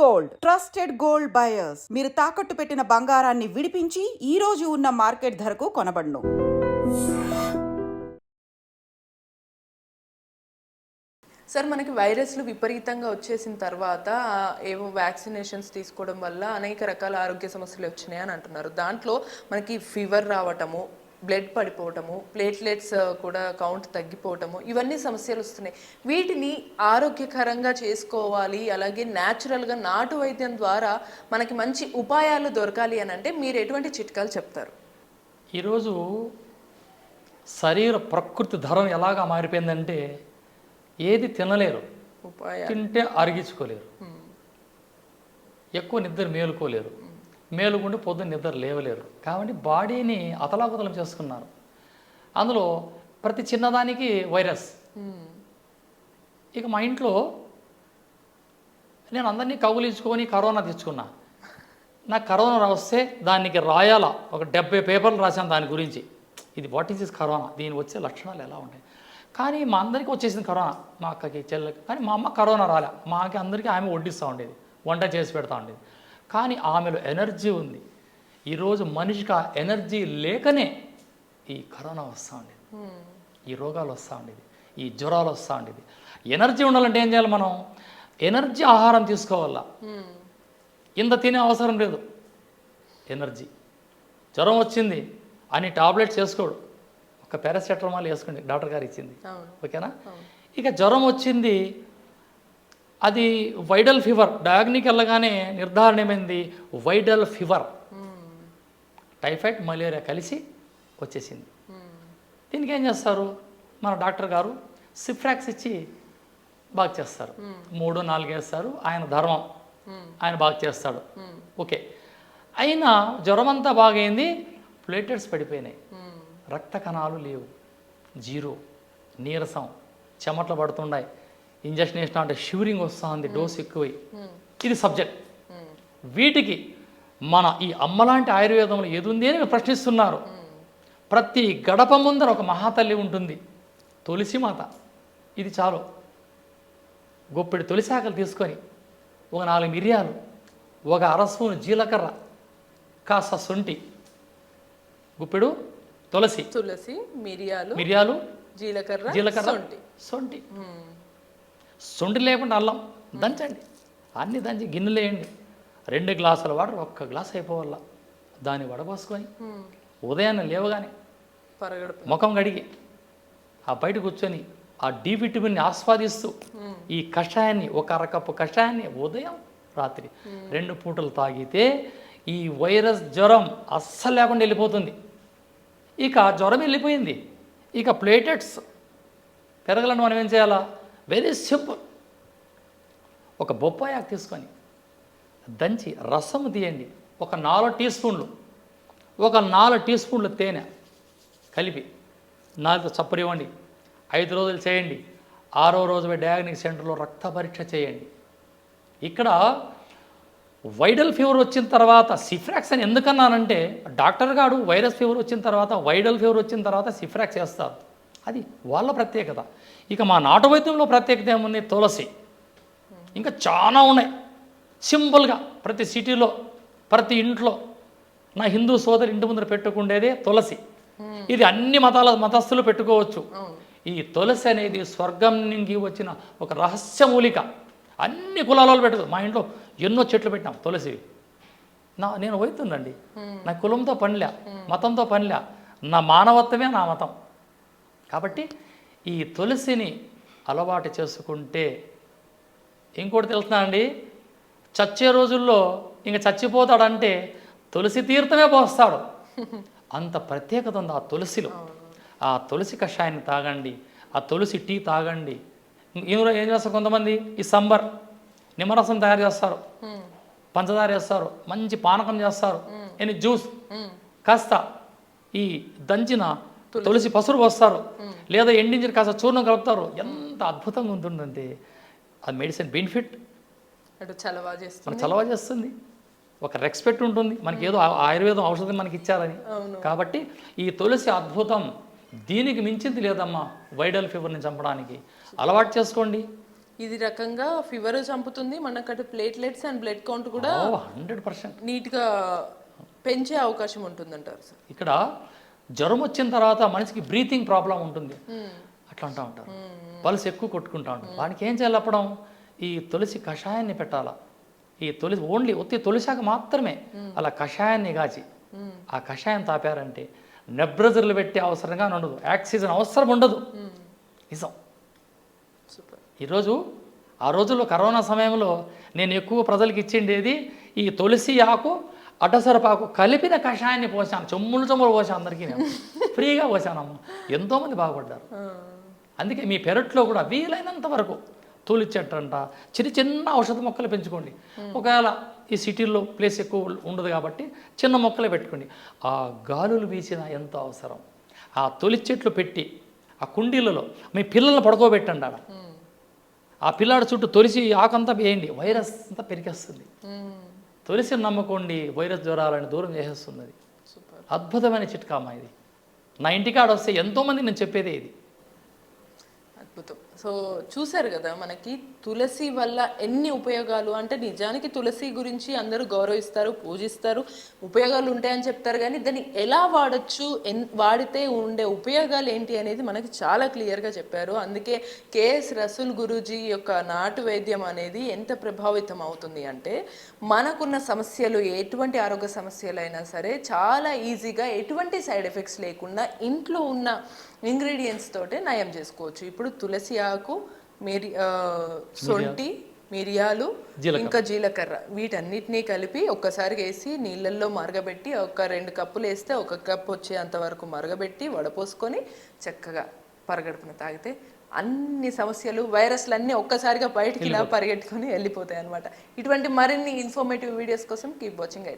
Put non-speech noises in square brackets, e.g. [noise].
Gold. Trusted gold buyers. మీరు తాకట్టు పెట్టిన బంగారాన్ని విడిపించి ఈ రోజు ఉన్న మార్కెట్ ధరకు కొనబడును. సార్ మనకి వైరస్లు విపరీతంగా వచ్చేసిన తర్వాత ఏవో వ్యాక్సినేషన్స్ తీసుకోవడం వల్ల అనేక రకాల ఆరోగ్య సమస్యలు వచ్చినాయి అని అంటున్నారు. దాంట్లో మనకి ఫీవర్ రావటము బ్లడ్ పడిపోవటము ప్లేట్లెట్స్ కూడా కౌంట్ తగ్గిపోవటము ఇవన్నీ సమస్యలు వస్తున్నాయి. వీటిని ఆరోగ్యకరంగా చేసుకోవాలి అలాగే న్యాచురల్గా నాటు వైద్యం ద్వారా మనకి మంచి ఉపాయాలు దొరకాలి అని అంటే మీరు ఎటువంటి చిట్కాలు చెప్తారు? ఈరోజు శరీర ప్రకృతి ధరం ఎలాగా మారిపోయిందంటే ఏది తినలేరు తింటే అరిగించుకోలేరు ఎక్కువ నిద్ర మేలుకోలేరు. మేలుకుంటే పొద్దున్న నిద్ర లేవలేరు. కాబట్టి బాడీని అతలాకుతలం చేసుకున్నారు. అందులో ప్రతి చిన్నదానికి వైరస్. ఇక మా ఇంట్లో నేను అందరినీ కౌగులించుకొని కరోనా తెచ్చుకున్నా. నాకు కరోనా వస్తే దానికి రాయాల? ఒక డెబ్బై పేపర్లు రాశాను దాని గురించి. ఇది వాట్ ఈస్ ఇస్ కరోనా? దీని వచ్చే లక్షణాలు ఎలా ఉంటాయి? కానీ మా అందరికీ వచ్చేసింది కరోనా. మా అక్కకి చెల్లెకి. కానీ మా అమ్మ కరోనా రాలే. మాకి అందరికీ ఆమె వడ్డిస్తూ ఉండేది. వంట చేసి పెడతా ఉండేది. కానీ ఆమెలో ఎనర్జీ ఉంది. ఈరోజు మనిషికి ఆ ఎనర్జీ లేకనే ఈ కరోనా వస్తూ ఉండేది. ఈ రోగాలు వస్తూ ఉండేది. ఈ జ్వరాలు వస్తూ ఉండేది. ఎనర్జీ ఉండాలంటే ఏం చేయాలి మనం? ఎనర్జీ ఆహారం తీసుకోవాలా? ఇంత తినే అవసరం లేదు. ఎనర్జీ. జ్వరం వచ్చింది అని టాబ్లెట్స్ వేసుకోడు ఒక పారాసెటమాల్ వేసుకోండి. డాక్టర్ గారు ఇచ్చింది. ఓకేనా? ఇక జ్వరం వచ్చింది అది వైడల్ ఫీవర్ డయాగ్నిక్ వెళ్ళగానే నిర్ధారణమైంది వైడల్ ఫీవర్. టైఫాయిడ్ మలేరియా కలిసి వచ్చేసింది. దీనికి ఏం చేస్తారు? మన డాక్టర్ గారు సిఫ్రాక్స్ ఇచ్చి బాగా చేస్తారు. మూడు నాలుగు వేస్తారు. ఆయన ధర్మం. ఆయన బాగా చేస్తాడు. ఓకే. అయినా జ్వరం అంతా బాగైంది ప్లేటెట్స్ పడిపోయినాయి. రక్త కణాలు లేవు. జీరో నీరసం చెమటలు పడుతున్నాయి. ఇంజక్షన్ వేసినా అంటే షివరింగ్ వస్తుంది డోస్ ఎక్కువై. ఇది సబ్జెక్ట్. వీటికి మన ఈ అమ్మలాంటి ఆయుర్వేదంలో ఏది ఉంది అని ప్రశ్నిస్తున్నారు. ప్రతి గడప ముందర ఒక మహాతల్లి ఉంటుంది. తులసి మాత ఇది చాలు. గొప్పెడు తులసాకలు తీసుకొని ఒక నాలుగు మిరియాలు ఒక అర స్పూన్ జీలకర్ర కాస్త సొంటి గుప్పెడు తులసి. తులసి మిరియాలు మిరియాలు జీలకర్ర జీలకర్ర సొంటి సొంటి లేకుండా అల్లం దంచండి. అన్ని దంచి గిన్నెలు వేయండి. రెండు గ్లాసుల వాటర్ ఒక్క గ్లాస్ అయిపోవాల. దాన్ని వడపోసుకొని ఉదయాన్నే లేవగానే ముఖం కడిగి ఆ బయట కూర్చొని ఆ డి విటమిన్ని ఆస్వాదిస్తూ ఈ కషాయాన్ని ఒక అరకప్పు కషాయాన్ని ఉదయం రాత్రి రెండు పూటలు తాగితే ఈ వైరస్ జ్వరం అస్సలు లేకుండా వెళ్ళిపోతుంది. ఇక జ్వరం వెళ్ళిపోయింది. ఇక ప్లేటెట్స్ పెరగలను మనం ఏం చేయాలా? వెరీ సింపుల్ ఒక బొప్పాయి ఆకు తీసుకొని దంచి రసం తీయండి. ఒక నాలుగు టీ స్పూన్లు. ఒక నాలుగు టీ స్పూన్లు తేనె కలిపి నాలుగు చప్పరివ్వండి ఐదు రోజులు చేయండి. ఆరో రోజు డయాగ్నిక్ సెంటర్లో రక్త పరీక్ష చేయండి. ఇక్కడ వైడల్ ఫీవర్ వచ్చిన తర్వాత సిఫ్రాక్స్ అని ఎందుకన్నానంటే డాక్టర్ గారు వైరస్ ఫీవర్ వచ్చిన తర్వాత వైడల్ ఫీవర్ వచ్చిన తర్వాత సిఫ్రాక్స్ వేస్తారు అది వాళ్ళ ప్రత్యేకత. ఇక మా నాటు వైద్యంలో ప్రత్యేకత ఏముంది? తులసి. ఇంకా చాలా ఉన్నాయి. సింపుల్గా ప్రతి సిటీలో ప్రతి ఇంట్లో నా హిందూ సోదరి ఇంటి ముందర పెట్టుకుండేదే తులసి. ఇది అన్ని మతాల మతస్థులు పెట్టుకోవచ్చు. ఈ తులసి అనేది స్వర్గం నుంచి వచ్చిన ఒక రహస్యమూలిక అన్ని కులాల వాళ్ళు పెట్టదు. మా ఇంట్లో ఎన్నో చెట్లు పెట్టాం తులసి నా నేను వైతుండండి నా కులంతో పనిలే. మతంతో పనిలే. నా మానవత్వమే నా మతం. కాబట్టి ఈ తులసిని అలవాటు చేసుకుంటే ఇంకోటి తెలుసునా అండి? చచ్చే రోజుల్లో ఇంక చచ్చిపోతాడంటే తులసి తీర్థమే పోస్తాడు. అంత ప్రత్యేకత ఉంది ఆ తులసిలో. ఆ తులసి కషాయాన్ని తాగండి ఆ తులసి టీ తాగండి. ఇందులో ఏం చేస్తారు కొంతమంది? ఈ సంబర్ నిమ్మరసం తయారు చేస్తారు. పంచదార వేస్తారు. మంచి పానకం చేస్తారు. ఎన్ని? జ్యూస్. కాస్త ఈ దంచిన తులసి పసురు పోస్తారు. లేదా ఎండించిన కాస్త చూర్ణం కలుపుతారు. ఎంత అద్భుతంగా ఉంటుందంటే అది మెడిసిన్ బెనిఫిట్ అటు చలవా చేస్తుంది. చలవ చేస్తుంది. ఒక రెస్పెక్ట్ ఉంటుంది. మనకి ఏదో ఆ- ఆయుర్వేదం ఔషధం మనకి ఇచ్చారని. కాబట్టి ఈ తులసి అద్భుతం దీనికి మించింది లేదమ్మా వైడల్ ఫీవర్ని చంపడానికి. అలవాటు చేసుకోండి. ఇది రకంగా ఫీవర్ చంపుతుంది. మనకు అటు ప్లేట్లెట్స్ అండ్ బ్లడ్ కౌంట్ కూడా హండ్రెడ్ పర్సెంట్ నీట్గా పెంచే అవకాశం ఉంటుందంటారు ఇక్కడ జ్వరం వచ్చిన తర్వాత మనిషికి బ్రీతింగ్ ప్రాబ్లం ఉంటుంది. అట్లా అంటూ ఉంటారు. పల్స్ ఎక్కువ కొట్టుకుంటా ఉంటారు. దానికి ఏం చేయాలి అప్పడం? ఈ తులసి కషాయాన్ని పెట్టాలా? ఈ తులసి ఓన్లీ ఒత్తి తులసాక మాత్రమే. అలా కషాయాన్ని కాచి ఆ కషాయం తాపారంటే నెబ్రజర్లు పెట్టే అవసరంగా ఉండదు. ఆక్సిజన్ అవసరం ఉండదు. నిజం. ఈరోజు ఆ రోజుల్లో కరోనా సమయంలో నేను ఎక్కువ ప్రజలకు ఇచ్చిండేది ఈ తులసి ఆకు అడ్డసరపాకు కలిపిన కషాయాన్ని పోసాను చెమ్ములు చెమ్ములు పోసాను అందరికీ నేను. [laughs] ఫ్రీగా పోసానమ్మ. ఎంతోమంది బాగుపడ్డారు. అందుకే మీ పెరట్లో కూడా వీలైనంత వరకు తూలి చెట్టు అంట చిన్న చిన్న ఔషధ మొక్కలు పెంచుకోండి. ఒకవేళ ఈ సిటీల్లో ప్లేస్ ఎక్కువ ఉండదు కాబట్టి చిన్న మొక్కలే పెట్టుకోండి. ఆ గాలులు వీసిన ఎంతో అవసరం. ఆ తొలి చెట్లు పెట్టి ఆ కుండీలలో మీ పిల్లల్ని పడుకోబెట్టండి ఆడ. ఆ పిల్లాడి చుట్టూ తొలిసి ఆకంతా వేయండి. వైరస్ అంతా పెరిగేస్తుంది. తొలిసి నమ్మకోండి వైరస్ జ్వరాలని దూరం చేసేస్తుంది అద్భుతమైన చిట్కామా ఇది. నా ఇంటికాడ వస్తే ఎంతోమంది నేను చెప్పేదే ఇది. అద్భుతం. సో చూశారు కదా మనకి తులసి వల్ల ఎన్ని ఉపయోగాలు? అంటే నిజానికి తులసి గురించి అందరూ గౌరవిస్తారు పూజిస్తారు ఉపయోగాలు ఉంటాయని చెప్తారు కానీ దాన్ని ఎలా వాడచ్చు? ఎన్ వాడితే ఉండే ఉపయోగాలు ఏంటి అనేది మనకి చాలా క్లియర్గా చెప్పారు. అందుకే కేఎస్ రసూల్ గురూజీ యొక్క నాటు వైద్యం అనేది ఎంత ప్రభావితం అవుతుంది అంటే మనకున్న సమస్యలు ఎటువంటి ఆరోగ్య సమస్యలైనా సరే చాలా ఈజీగా ఎటువంటి సైడ్ ఎఫెక్ట్స్ లేకుండా ఇంట్లో ఉన్న ఇంగ్రీడియంట్స్ తోటే నయం చేసుకోవచ్చు. ఇప్పుడు తులసి ఆకు మిరి సొంటి మిరియాలు ఇంకా జీలకర్ర. వీటన్నిటినీ కలిపి ఒక్కసారి వేసి నీళ్ళల్లో మరగబెట్టి ఒక రెండు కప్పులు వేస్తే ఒక కప్ వచ్చేంత వరకు మరగబెట్టి వడపోసుకొని చక్కగా పరగడుపున తాగితే అన్ని సమస్యలు వైరస్లు అన్నీ ఒక్కసారిగా బయటికి ఇలా పరిగెట్టుకొని వెళ్ళిపోతాయి అనమాట ఇటువంటి మరిన్ని ఇన్ఫర్మేటివ్ వీడియోస్ కోసం కీప్ వాచింగ్ ఐ